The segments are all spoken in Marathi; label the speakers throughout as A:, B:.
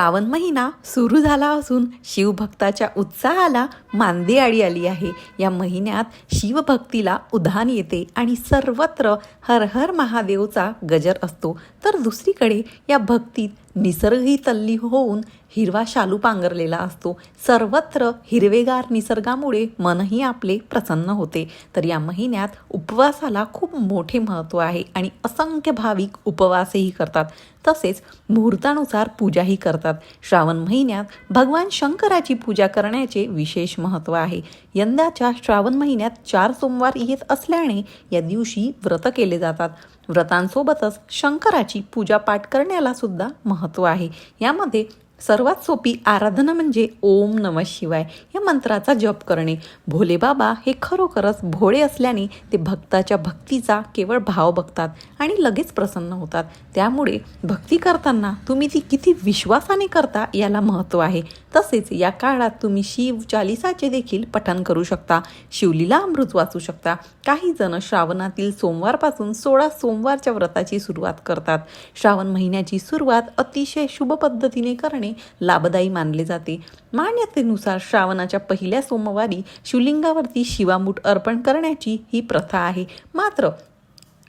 A: श्रावण महिना सुरू झाला असून शिवभक्ताच्या उत्साहाला मांदेआडी आली आहे. या महिन्यात शिवभक्तीला उधाण येते आणि सर्वत्र हर हर महादेवचा गजर असतो. तर दुसरीकडे या भक्तीत निसर्गही तल्ली होऊन हिरवा शालू पांघरलेला असतो. सर्वत्र हिरवेगार निसर्गामुळे मनही आपले प्रसन्न होते. तर या महिन्यात उपवासाला खूप मोठे महत्त्व आहे आणि असंख्य भाविक उपवासही करतात. तसेच मुहूर्तानुसार पूजाही करतात. श्रावण महिन्यात भगवान शंकराची पूजा करण्याचे विशेष महत्त्व आहे. यंदाच्या श्रावण महिन्यात चार सोमवार येत असल्याने या दिवशी व्रत केले जातात. व्रतांसोबतच शंकराची पूजा पाठ करण्याला सुद्धा महत्त्व आहे. यामध्ये सर्वात सोपी आराधना म्हणजे ओम नम शिवाय या मंत्राचा जप करणे. भोले बाबा हे खरोखरच भोळे असल्याने ते भक्ताच्या भक्तीचा केवळ भाव बघतात आणि लगेच प्रसन्न होतात. त्यामुळे भक्ती करताना तुम्ही ती किती विश्वासाने करता याला महत्त्व आहे. तसेच या काळात तुम्ही शिव चालिसाचे देखील पठण करू शकता शिवलीला अमृत वाचू शकता. काही जण श्रावणातील सोमवारपासून सोळा सोमवारच्या व्रताची सुरुवात करतात. श्रावण महिन्याची सुरुवात अतिशय शुभ पद्धतीने करणे लाभदायी मानले जाते. मान्यतेनुसार श्रावणाच्या पहिल्या सोमवारी शिवलिंगावरती शिवामूठ अर्पण करण्याची ही प्रथा आहे. मात्र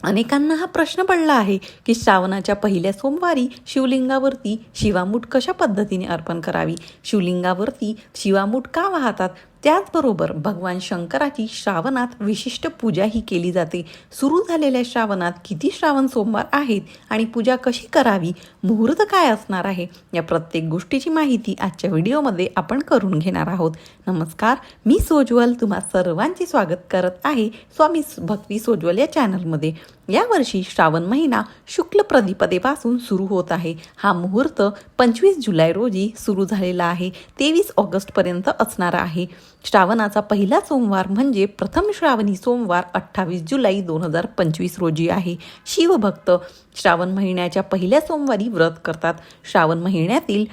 A: अनेकांना हा प्रश्न पडला आहे की श्रावणाच्या पहिल्या सोमवारी शिवलिंगावरती शिवामूठ कशा पद्धतीने अर्पण करावी? शिवलिंगावरती शिवामूठ का वाहतात? त्याचबरोबर भगवान शंकराची श्रावणात विशिष्ट पूजाही केली जाते. सुरू झालेल्या श्रावणात किती श्रावण सोमवार आहेत आणि पूजा कशी करावी? मुहूर्त काय असणार आहे? या प्रत्येक गोष्टीची माहिती आजच्या व्हिडिओमध्ये आपण करून घेणार आहोत. नमस्कार मी सोज्वल. तुम्हा सर्वांचे स्वागत करत आहे स्वामी भक्ती सोज्वल या चॅनलमध्ये. यावर्षी श्रावण महिना शुक्ल प्रतिपदेपासून सुरू होत आहे. हा मुहूर्त पंचवीस जुलै रोजी सुरू झालेला आहे. तेवीस ऑगस्टपर्यंत असणार आहे. श्रावणाचा पहिला सोमवार म्हणजे प्रथम श्रावणी सोमवार अठ्ठावीस जुलै दोन हजार पंचवीस रोजी आहे. शिवभक्त श्रावण महिन्याच्या पहिल्या सोमवारी व्रत करतात. श्रावण महिन्यातील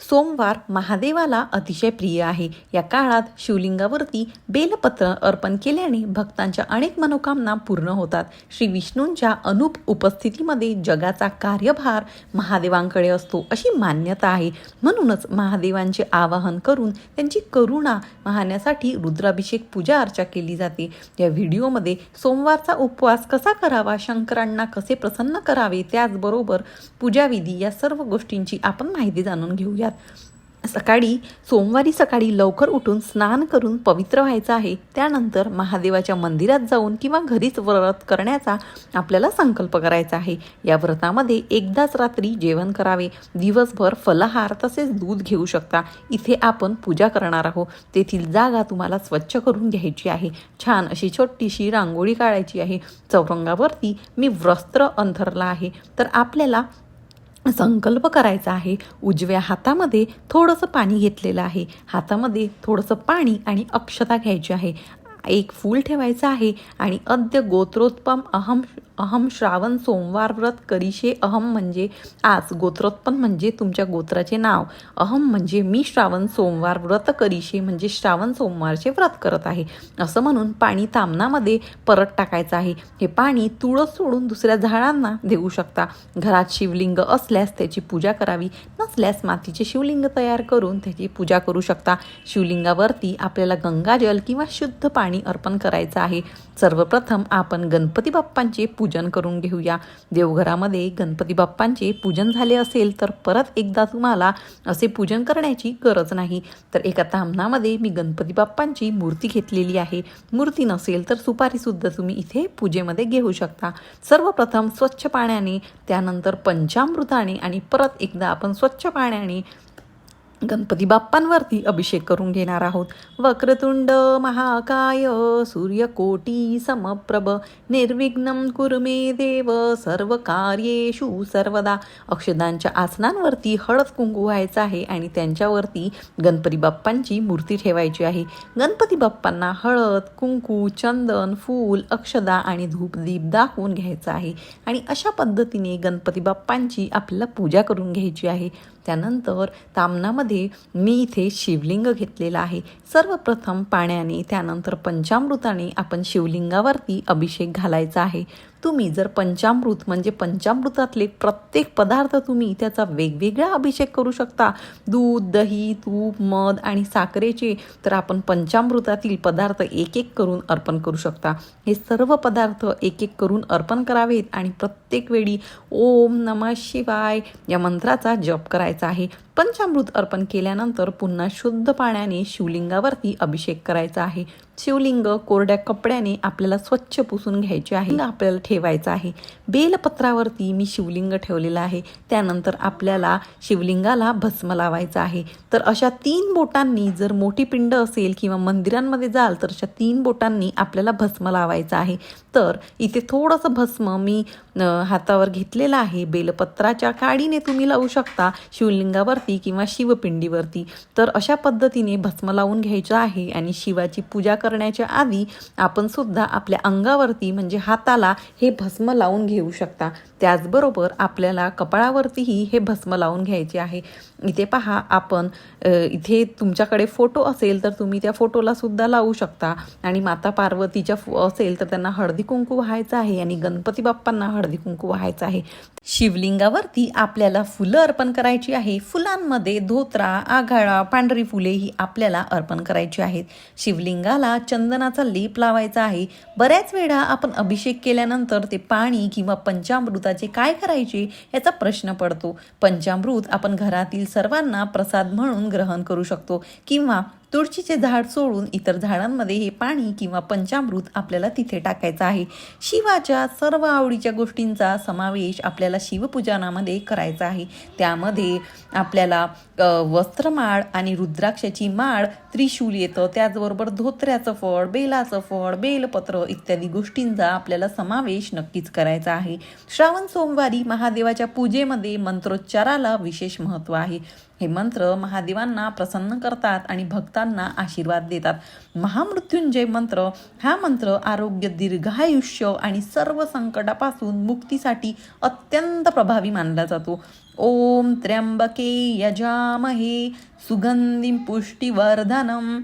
A: सोमवार महादेवाला अतिशय प्रिय आहे. या काळात शिवलिंगावरती बेलपत्र अर्पण केल्याने भक्तांच्या अनेक मनोकामना पूर्ण होतात. श्री विष्णूंच्या अनुप उपस्थितीमध्ये जगाचा कार्यभार महादेवांकडे असतो अशी मान्यता आहे. म्हणूनच महादेवांचे आवाहन करून त्यांची करुणा वाहण्यासाठी रुद्राभिषेक पूजा अर्चा केली जाते. या व्हिडिओमध्ये सोमवारचा उपवास कसा करावा शंकरांना कसे प्रसन्न करावे त्याचबरोबर पूजाविधी या सर्व गोष्टींची आपण माहिती जाणून घेऊया सकाळी सोमवारी सकाळी लवकर उठून स्नान करून पवित्र व्हायचं आहे. त्यानंतर महादेवाच्या मंदिरात जाऊन किंवा घरीच व्रत करण्याचा आपल्याला संकल्प करायचा आहे. या व्रतामध्ये एकदाच रात्री जेवण करावे. दिवसभर फलहार तसेच दूध घेऊ शकता. इथे आपण पूजा करणार आहोत. तेथील जागा तुम्हाला स्वच्छ करून घ्यायची आहे. छान अशी छोटीशी रांगोळी काढायची आहे. चौरंगावरती मी वस्त्र अंथरला आहे. तर आपल्याला संकल्प करायचा आहे. उजव्या हातामध्ये थोडंसं पाणी घेतलेलं आहे. हातामध्ये थोडंसं पाणी आणि अक्षता घ्यायची आहे. एक फूल ठेवायचं आहे आणि अद्य गोत्रोत्पम अहम अहम श्रावण सोमवार व्रत करीशे. अहम म्हणजे आज. गोत्रोत्पन्न म्हणजे तुमच्या गोत्राचे नाव. अहम म्हणजे मी श्रावण सोमवार व्रत करीशे म्हणजे श्रावण सोमवारचे व्रत करत आहे. असं म्हणून पाणी तामनामध्ये परत टाकायचं आहे. हे पाणी तुळस सोडून दुसऱ्या झाडांना देऊ शकता. घरात शिवलिंग असल्यास त्याची पूजा करावी. नसल्यास मातीचे शिवलिंग तयार करून त्याची पूजा करू शकता. शिवलिंगावरती आपल्याला गंगाजल किंवा शुद्ध पाणी अर्पण करायचं आहे. सर्वप्रथम आपण गणपती बाप्पांचे पूजन करून घेऊया. देवघरामध्ये गणपती बाप्पांचे पूजन झाले असेल तर परत एकदा तुम्हाला असे पूजन करण्याची गरज नाही. तर एका तामणामध्ये मी गणपती बाप्पांची मूर्ती घेतलेली आहे. मूर्ती नसेल तर सुपारीसुद्धा तुम्ही इथे पूजेमध्ये घेऊ शकता. सर्वप्रथम स्वच्छ पाण्याने त्यानंतर पंचामृताने आणि परत एकदा आपण स्वच्छ पाण्याने गणपती बाप्पांवरती अभिषेक करून घेणार आहोत. वक्रतुंड महाकाय सूर्यकोटी समप्रभ निर्विघ्नम कुर्मे देव सर्व कार्येषु सर्वदा. अक्षदांच्या आसनांवरती हळद कुंकू व्हायचं आहे आणि त्यांच्यावरती गणपती बाप्पांची मूर्ती ठेवायची आहे. गणपती बाप्पांना हळद कुंकू चंदन फूल अक्षदा आणि धूपदीप दाखवून घ्यायचं आहे. आणि अशा पद्धतीने गणपती बाप्पांची आपल्याला पूजा करून घ्यायची आहे. त्यानंतर तामनामध्ये मी इथे शिवलिंग घेतलेला आहे. सर्वप्रथम पाण्याने त्यानंतर पंचामृताने आपण शिवलिंगावरती अभिषेक घालायचा आहे. तुम्ही जर पंचामृत म्हणजे पंचामृतातले प्रत्येक पदार्थ तुम्ही त्याचा वेगवेगळा अभिषेक करू शकता. दूध दही तूप मध आणि साखरेचे तर आपण पंचामृतातील पदार्थ एक एक करून अर्पण करू शकता. हे सर्व पदार्थ एक एक करून अर्पण करावेत आणि प्रत्येक वेळी ओम नमः शिवाय या मंत्राचा जप करायचा आहे. पंचामृत अर्पण केल्यानंतर पुन्हा शुद्ध पाण्याने शिवलिंगावरती अभिषेक करायचा आहे. शिवलिंग कोरड्या कपड्याने आपल्याला स्वच्छ पुसून घ्यायचे आहे. आपल्याला ठेवायचं आहे. बेलपत्रावरती मी शिवलिंग ठेवलेलं आहे. त्यानंतर आपल्याला शिवलिंगाला भस्म लावायचं आहे. तर अशा तीन बोटांनी जर मोठी पिंड असेल किंवा मंदिरांमध्ये जाल तर अशा तीन बोटांनी आपल्याला भस्म लावायचं आहे. तर इथे थोडंसं भस्म मी हातावर घेतलेलं आहे. बेलपत्राच्या काडीने तुम्ही लावू शकता शिवलिंगावरती किंवा शिवपिंडीवरती. तर अशा पद्धतीने भस्म लावून घ्यायचं आहे आणि शिवाची पूजा करण्याच्या आधी आपण सुद्धा आपल्या अंगावरती म्हणजे हाताला हे भस्म लावून घेऊ शकता. त्याचबरोबर आपल्याला कपाळावरतीही हे भस्म लावून घ्यायचे आहे. इथे पहा आपण इथे तुमच्याकडे फोटो असेल तर तुम्ही त्या फोटोला सुद्धा लावू शकता. आणि माता पार्वतीच्या असेल तर त्यांना हळदी कुंकू व्हायचं आहे आणि गणपती बाप्पांना हळदी कुंकू व्हायचं आहे. शिवलिंगावरती आपल्याला फुलं अर्पण करायची आहे. फुलांमध्ये धोत्रा आघाळा पांढरी फुले ही आपल्याला अर्पण करायची आहेत. शिवलिंगाला चंदनाचा लेप लावायचा आहे. बऱ्याच वेळा आपण अभिषेक केल्यानंतर ते पाणी किंवा पंचामृत पंचामृताचे काय करायचे याचा प्रश्न पडतो. पंचामृत आपण घरातील सर्वांना प्रसाद म्हणून ग्रहण करू शकतो किंवा तुळशीचे झाड सोडून इतर झाडांमध्ये हे पाणी किंवा पंचामृत आपल्याला तिथे टाकायचं आहे. शिवाच्या सर्व आवडीच्या गोष्टींचा समावेश आपल्याला शिवपूजनामध्ये करायचा आहे. त्यामध्ये आपल्याला वस्त्रमाळ आणि रुद्राक्षाची माळ त्रिशूल येतं. त्याचबरोबर धोत्र्याचं फळ बेलाचं फळ बेलपत्र इत्यादी गोष्टींचा आपल्याला समावेश नक्कीच करायचा आहे. श्रावण सोमवारी महादेवाच्या पूजेमध्ये मंत्रोच्चाराला विशेष महत्त्व आहे. हे मंत्र महादेवांना प्रसन्न करतात आणि भक्तांना आशीर्वाद देतात. महामृत्युंजय मंत्र हा मंत्र आरोग्य दीर्घायुष्य आणि सर्व संकटापासून मुक्तीसाठी अत्यंत प्रभावी मानला जातो. ओम त्र्यंबके यजामहे सुगंधी पुष्टिवर्धनम्.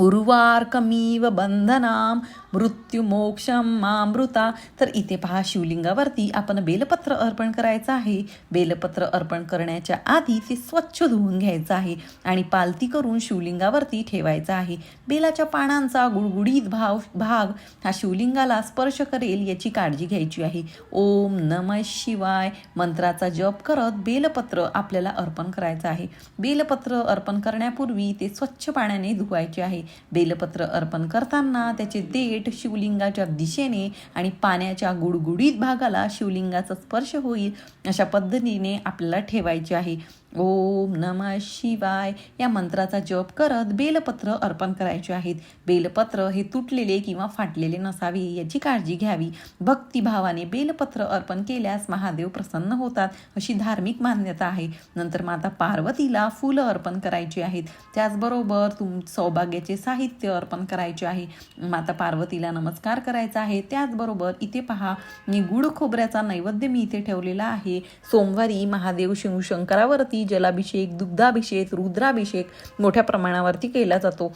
A: उर्वार्कमीव बंधनाम मृत्युमोक्षम मामृता। तर इथे पहा शिवलिंगावरती आपण बेलपत्र अर्पण करायचं आहे. बेलपत्र अर्पण करण्याच्या आधी ते स्वच्छ धुवून घ्यायचं आहे आणि पालती करून शिवलिंगावरती ठेवायचं आहे. बेलाच्या पानांचा गुळगुळीत भाव भाग हा शिवलिंगाला स्पर्श करेल याची काळजी घ्यायची आहे. ओम नम शिवाय मंत्राचा जप करत बेलपत्र आपल्याला अर्पण करायचं आहे. बेलपत्र अर्पण करण्यापूर्वी ते स्वच्छ पाण्याने धुवायचे आहे. बेलपत्र अर्पण करताना त्याचे देठ शिवलिंगाच्या दिशेने आणि पाण्याच्या गुडगुडीत भागाला शिवलिंगाचा स्पर्श होईल अशा पद्धतीने आपल्याला ठेवायचे आहे. ओम नम शिवाय. या मंत्राचा जप करत बेलपत्र अर्पण करायचे आहेत. बेलपत्र हे तुटलेले किंवा फाटलेले नसावे याची काळजी घ्यावी. भक्तिभावाने बेलपत्र अर्पण केल्यास महादेव प्रसन्न होतात अशी धार्मिक मान्यता आहे. नंतर माता पार्वतीला फुलं अर्पण करायची आहेत. त्याचबरोबर तुम सौभाग्याचे साहित्य अर्पण करायचे आहे. माता पार्वतीला नमस्कार करायचा आहे. त्याचबरोबर इथे पहा मी गुड खोबऱ्याचा नैवेद्य मी इथे ठेवलेला आहे. सोमवारी महादेव शिवशंकरावरती जलाभिषेक दुग्धाभिषेक रुद्राभिषेक मोठ्या प्रमाणावरती केला जातो.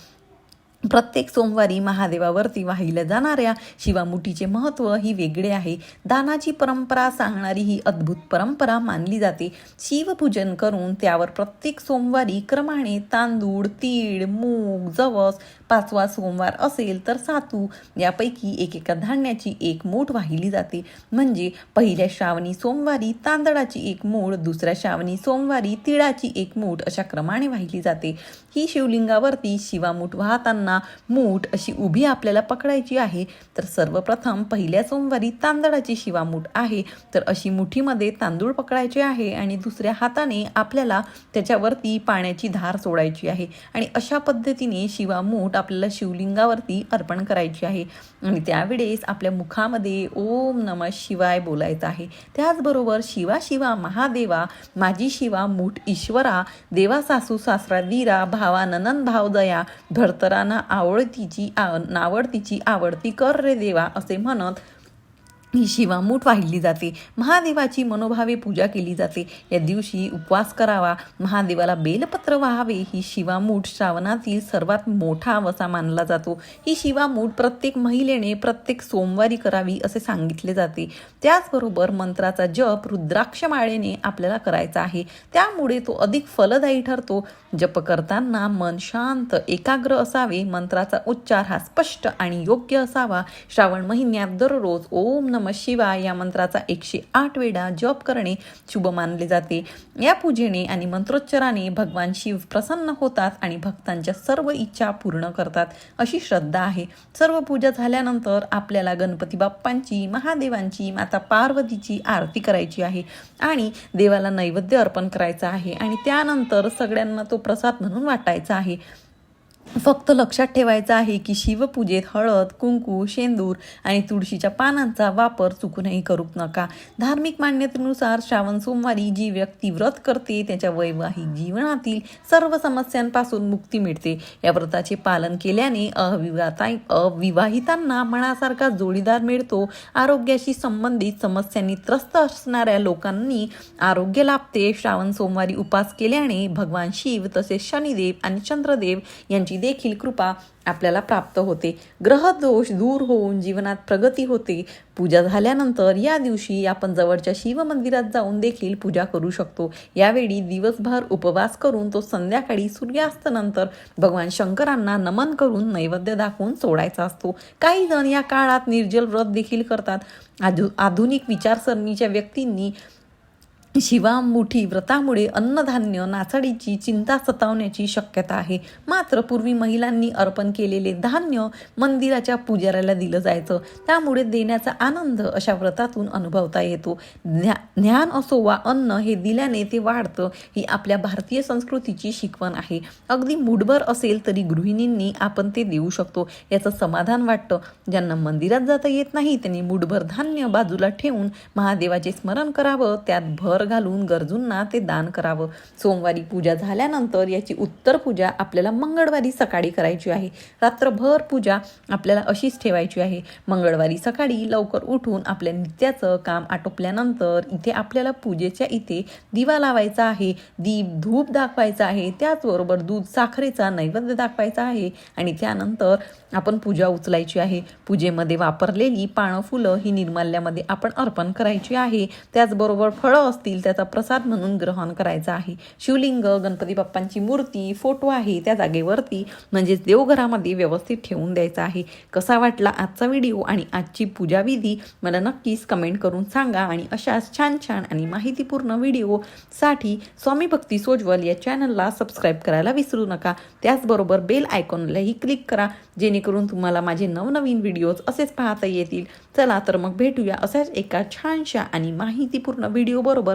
A: प्रत्येक सोमवारी महादेवावरती वाहिल्या जाणाऱ्या शिवामुठीचे महत्त्व ही वेगळे आहे. दानाची परंपरा सांगणारी ही अद्भुत परंपरा मानली जाते. शिवपूजन करून त्यावर प्रत्येक सोमवारी क्रमाने तांदूळ तीळ मूग जवस पाचवा सोमवार असेल तर सातू यापैकी एकेका धान्याची एक मूठ वाहिली जाते. म्हणजे पहिल्या श्रावणी सोमवारी तांदळाची एक मूठ दुसऱ्या श्रावणी सोमवारी तिळाची एक मूठ अशा क्रमाने वाहिली जाते. ही शिवलिंगावरती शिवामूठ वाहताना मूठ अशी उभी आपल्याला पकडायची आहे. तर सर्वप्रथम पहिल्या सोमवारी तांदळाची शिवामूठ आहे. तर अशी मुठीमध्ये तांदूळ पकडायचे आहे आणि दुसऱ्या हाताने आपल्याला त्याच्यावरती पाण्याची धार सोडायची आहे. आणि अशा पद्धतीने शिवामूठ आपल्याला शिवलिंगावरती अर्पण करायची आहे. आणि त्यावेळेस आपल्या मुखामध्ये ओम नम शिवाय बोलायचं आहे. त्याचबरोबर शिवा शिवा महादेवा माझी शिवा मूठ ईश्वरा देवा सासू सासरा दीरा भावा ननन भावदया भरतराना आवडतीची आ नावडतीची आवडती कर रे देवा असे म्हणत ही शिवामूठ वाहिली जाते. महादेवाची मनोभावे पूजा केली जाते. या दिवशी उपवास करावा. महादेवाला बेलपत्र व्हावे. ही शिवामूठ श्रावणातील सर्वात मोठा वसा मानला जातो. ही शिवामूठ प्रत्येक महिलेने प्रत्येक सोमवारी करावी असे सांगितले जाते. त्याचबरोबर मंत्राचा जप रुद्राक्ष माळेने आपल्याला करायचा आहे. त्यामुळे तो अधिक फलदायी ठरतो. जप करताना मन शांत एकाग्र असावे. मंत्राचा उच्चार हा स्पष्ट आणि योग्य असावा. श्रावण महिन्यात दररोज ओम नम शिवाय या मंत्राचा एकशे आठ वेळा जप करणे शुभ मानले जाते. या पूजेने आणि मंत्रोच्चाराने भगवान शिव प्रसन्न होतात आणि भक्तांच्या सर्व इच्छा पूर्ण करतात अशी श्रद्धा आहे. सर्व पूजा झाल्यानंतर आपल्याला गणपती बाप्पांची महादेवांची माता पार्वतीची आरती करायची आहे आणि देवाला नैवेद्य अर्पण करायचा आहे आणि त्यानंतर सगळ्यांना तो प्रसाद म्हणून वाटायचा आहे. फक्त लक्षात ठेवायचं आहे की शिवपूजेत हळद कुंकू शेंदूर आणि तुळशीच्या पानांचा वापर चुकूनही करू नका. धार्मिक मान्यतेनुसार श्रावण सोमवारी जी व्यक्ती व्रत करते त्याच्या वैवाहिक जीवनातील सर्व समस्यांपासून मुक्ती मिळते. या व्रताचे पालन केल्याने अविवाहिता अविवाहितांना मनासारखा जोडीदार मिळतो. आरोग्याशी संबंधित समस्यांनी त्रस्त असणाऱ्या लोकांनी आरोग्य लाभते. श्रावण सोमवारी उपास केल्याने भगवान शिव तसेच शनिदेव आणि चंद्रदेव यांची देखील कृपा आपल्याला प्राप्त होते. ग्रहदोष दूर होऊन जीवनात प्रगती होते. पूजा झाल्यानंतर या दिवशी आपण जवळच्या शिव मंदिरात जाऊन देखील पूजा करू शकतो. यावेळी दिवसभर उपवास करून तो संध्याकाळी सूर्यास्तानंतर भगवान शंकरांना नमन करून नैवेद्य दाखवून सोडायचा असतो. काही जण या काळात निर्जल व्रत देखील करतात. आधु आधुनिक विचारसरणीच्या व्यक्तींनी शिवामुठी व्रतामुळे अन्नधान्य नाचडीची चिंता सतावण्याची शक्यता आहे. मात्र पूर्वी महिलांनी अर्पण केलेले धान्य मंदिराच्या पुजाऱ्याला दिलं जायचं. त्यामुळे देण्याचा आनंद अशा व्रतातून अनुभवता येतो. ज्ञा ज्ञान असो वा अन्न हे दिल्याने ते वाढतं ही आपल्या भारतीय संस्कृतीची शिकवण आहे. अगदी मुठभर असेल तरी गृहिणींनी आपण ते देऊ शकतो याचं समाधान वाटतं. ज्यांना मंदिरात जाता येत नाही त्यांनी मुठभर धान्य बाजूला ठेवून महादेवाचे स्मरण करावं त्यात भर वर घालून गरजूंना ते दान करावं. सोमवारी पूजा झाल्यानंतर याची उत्तर पूजा आपल्याला मंगळवारी सकाळी करायची आहे. रात्रभर पूजा आपल्याला अशीच ठेवायची आहे. मंगळवारी सकाळी लवकर उठून आपल्या नित्याचं काम आटोपल्यानंतर इथे आपल्याला पूजेच्या इथे दिवा लावायचा आहे. दीप धूप दाखवायचा आहे. त्याचबरोबर दूध साखरेचा नैवेद्य दाखवायचा आहे. आणि त्यानंतर आपण पूजा उचलायची आहे. पूजेमध्ये वापरलेली पानं फुलं ही निर्माल्यामध्ये आपण अर्पण करायची आहे. त्याचबरोबर फळं असतील असतील त्याचा प्रसाद म्हणून ग्रहण करायचा आहे. शिवलिंग गणपती बाप्पांची मूर्ती फोटो आहे त्या जागेवरती म्हणजेच देवघरामध्ये व्यवस्थित ठेवून द्यायचा आहे. कसा वाटला आजचा व्हिडिओ आणि आजची पूजाविधी मला नक्कीच कमेंट करून सांगा आणि अशाच छान छान आणि माहितीपूर्ण व्हिडिओसाठी स्वामी भक्ती सोजवल या चॅनलला सबस्क्राईब करायला विसरू नका. त्याचबरोबर बेल आयकॉनलाही क्लिक करा जेणेकरून तुम्हाला माझे नवनवीन व्हिडिओज असेच पाहता येतील. चला तर मग भेटूया अशाच एका छानशा आणि माहितीपूर्ण व्हिडिओबरोबर